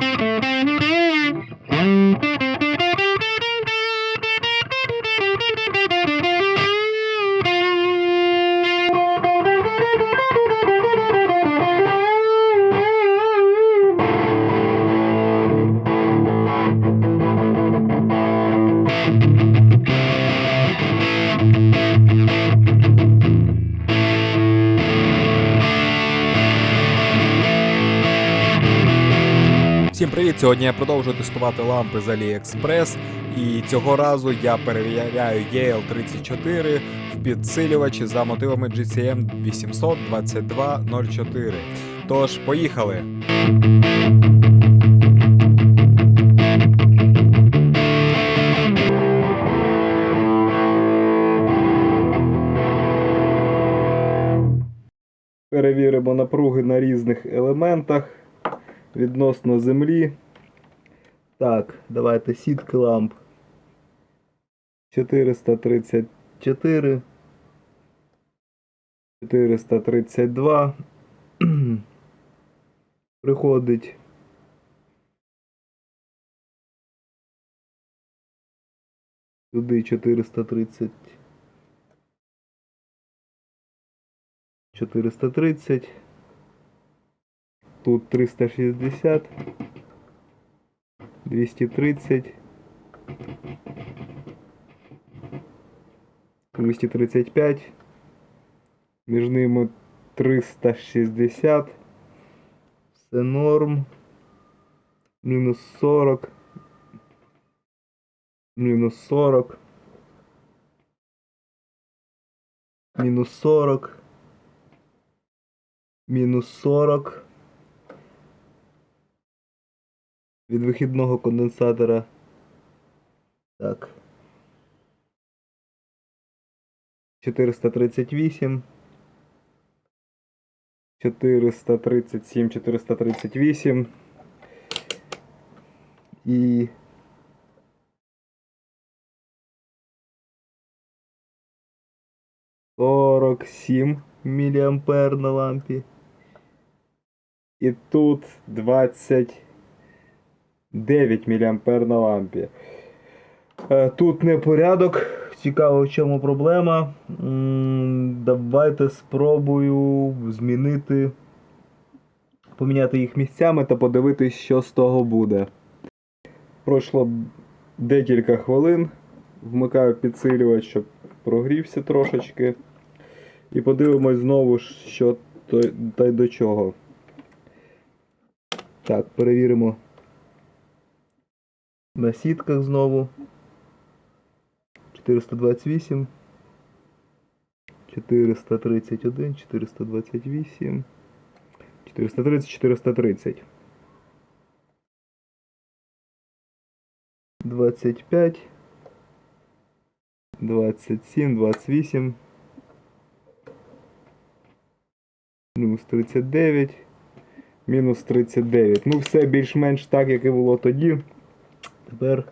Thank you. Сьогодні я продовжую тестувати лампи з AliExpress і цього разу я перевіряю EL34 в підсилювачі за мотивами GCM 82204. Тож, поїхали! Перевіримо напруги на різних елементах відносно землі. Так, давайте сітки ламп. 434. 432. Приходить. Сюди 430. 430. Тут 360, 230, 235, між ними 360, все норм, мінус 40, мінус 40, мінус 40, мінус 40. Від вихідного конденсатора. Так. 438. 437, 438. І Сорок сім міліампер на лампі. І тут 20 9 мА на лампі. Тут непорядок. Цікаво, в чому проблема. Давайте спробую змінити, поміняти їх місцями та подивитись, що з того буде. Пройшло декілька хвилин. Вмикаю підсилювач, щоб прогрівся трошечки. І подивимось знову, що та й до чого. Так, перевіримо на сітках знову. 428. 431, 428. 430, 430. 25. 27, 28. Мінус 39. Мінус 39. Ну, все більш-менш так, як і було тоді. Тепер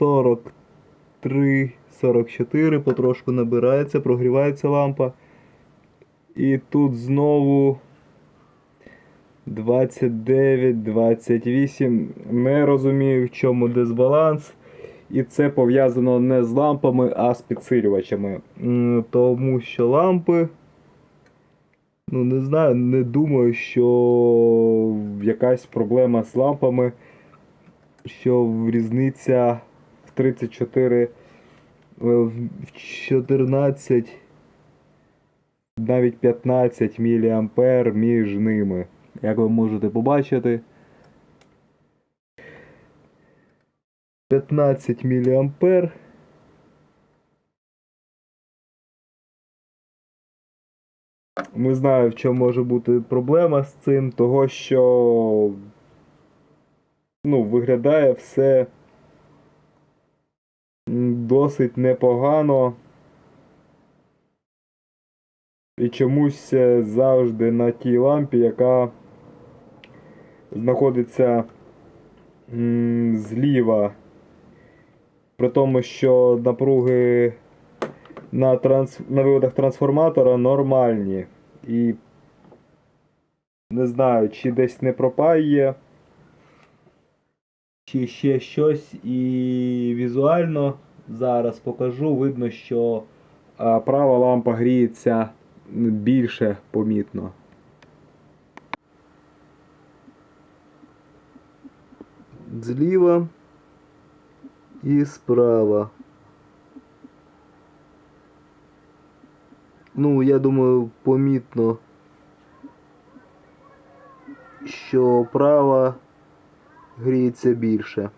43, 44 потрошку набирається, прогрівається лампа. І тут знову 29, 28. Не розумію, в чому дисбаланс. І це пов'язано не з лампами, а з підсилювачами. Тому що лампи. Ну, не знаю, не думаю, що якась проблема з лампами що різниця в 34, е, в 14, навіть 15 мА між ними. Як ви можете побачити. 15 мА. Не знаю, в чому може бути проблема з цим, того що ну, виглядає все досить непогано. І чомусь е, завжди на тій лампі, яка знаходиться зліва. При тому, що напруги на, транс... на виводах трансформатора нормальні. І Не знаю, чи десь не пропає, чи ще щось. І візуально зараз покажу. Видно, що права лампа гріється більше помітно. Зліва і справа. Ну, я думаю, помітно, що права гріється більше.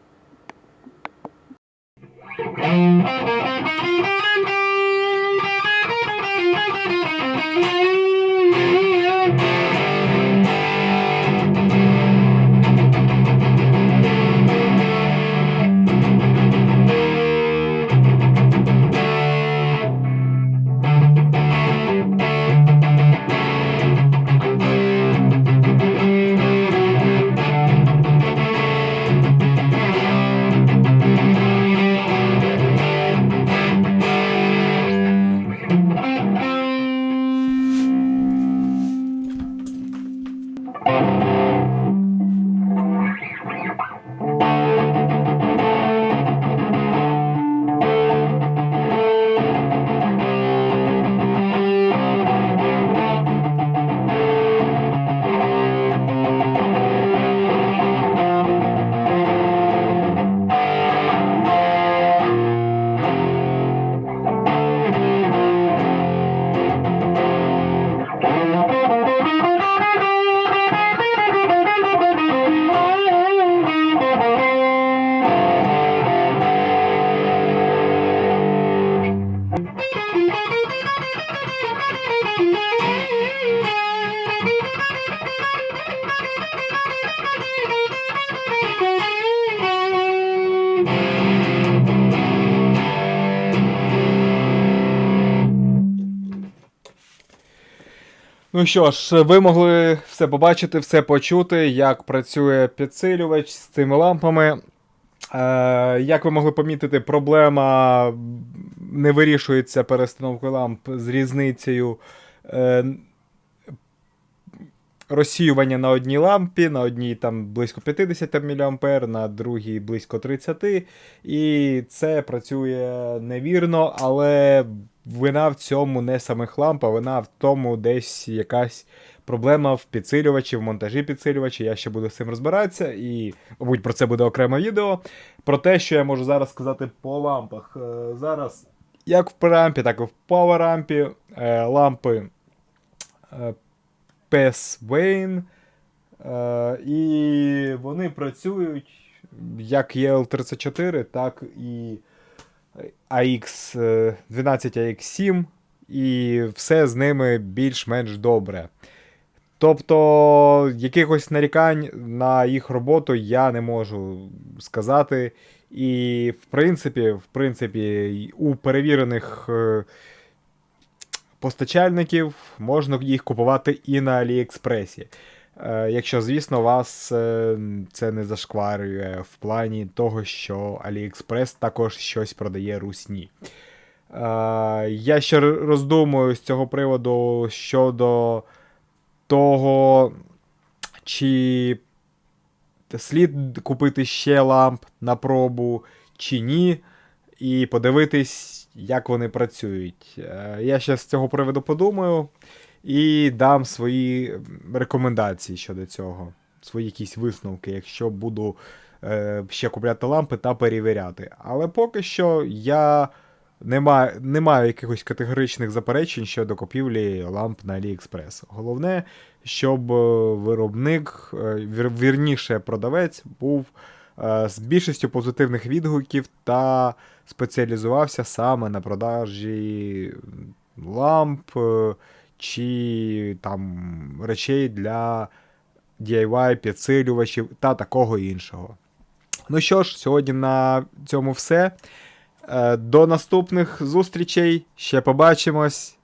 Ну що ж, ви могли все побачити, все почути, як працює підсилювач з цими лампами. Е, як ви могли помітити, проблема не вирішується перестановкою ламп з різницею е, розсіювання на одній лампі, на одній там близько 50 мА, на другій близько 30. І це працює невірно, але вина в цьому не самих ламп, а вина в тому десь якась проблема в підсилювачі, в монтажі підсилювача. Я ще буду з цим розбиратися, і, мабуть, про це буде окреме відео. Про те, що я можу зараз сказати по лампах. Е, Зараз, як в преампі, так і в пауерампі, е, лампи е, PS Wayne, і вони працюють як EL34, так і AX, е, 12 AX7, і все з ними більш-менш добре. Тобто, якихось нарікань на їх роботу я не можу сказати. І, в принципі, в принципі, у перевірених е, постачальників можна їх купувати і на Аліекспресі. Е, Якщо, звісно, вас е, це не зашкварює в плані того, що AliExpress також щось продає русні. Е, Я ще роздумую з цього приводу щодо того, чи слід купити ще ламп на пробу, чи ні, і подивитись, як вони працюють. Я ще з цього приводу подумаю і дам свої рекомендації щодо цього, свої якісь висновки, якщо буду е, ще купляти лампи та перевіряти. Але поки що я не маю, не маю якихось категоричних заперечень щодо купівлі ламп на AliExpress. Головне, щоб е, виробник, е, вір, вірніше продавець, був е, з більшістю позитивних відгуків та спеціалізувався саме на продажі ламп чи там речей для DIY, підсилювачів та такого іншого. Ну що ж, сьогодні на цьому все. Е, До наступних зустрічей. Ще побачимось.